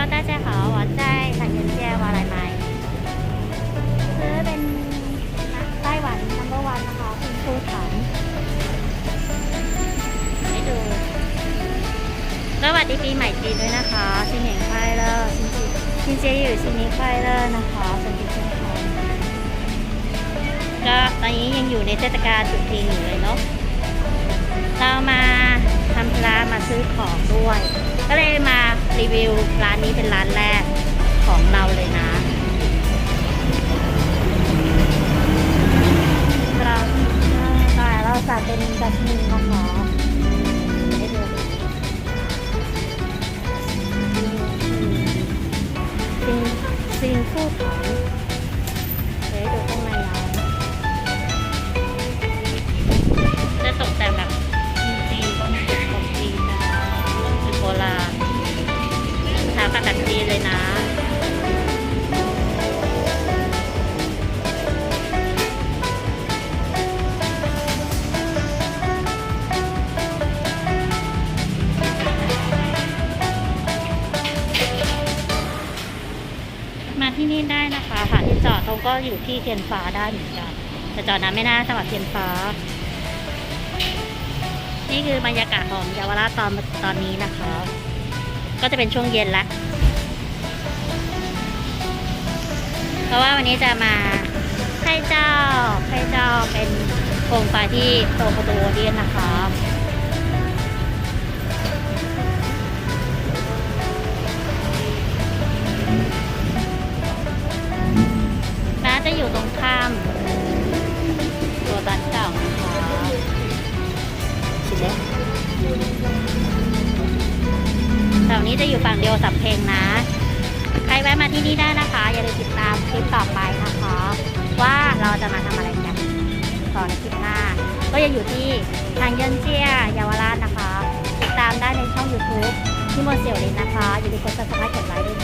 大家好我在产业界วาไรไม้ซื้อเป็นไต้หวัน number one นะคะคุณครูถันให้ดูสวัสดีปีใหม่จีนด้วยนะคะ新年快乐新新节日新年快乐นะคะสวัสดีทุกคนก็ตอนนี้ยังอยู่ในเทศกาลตรุษจีนอยู่เลยเนาะ เรามาทำธุระมาซื้อของด้วย ก็เลยมารี วิว ร้านนี้เป็นร้านแรกของเราเลยนะ เราได้เราสั่งเป็นจัสมินนะคะให้ดูซิงซิงฟูดถัง นี่ได้นะคะหาที่จอดเขาก็อยู่ที่เทียนฟ้าได้เหมือนกันแต่จอดน้ำไม่น่าจังหวัดเทียนฟ้า นี่คือบรรยากาศของเยาวราชตอนตอนนี้นะคะ ก็จะเป็นช่วงเย็นละเพราะว่าวันนี้จะมาให้เจ้าให้เจ้าเป็นโคมไฟที่โตประตูเดียนนะคะ ข้ามตัวร้านเก่านะคะชิเล็แถวนี้จะอยู่ฝั่งเดียวสับเพลงนะ ใครแวะมาที่นี่ได้นะคะ อย่าลืมติดตามคลิปต่อไปนะคะ ว่าเราจะมาทำอะไรกันต่อในคลิปหน้า ก็ยังอยู่ที่ทางเยินเจียเยาวราชนะคะ ติดตามได้ในช่อง YouTube ที่โมเสียวลินนะคะ อย่าลืมกด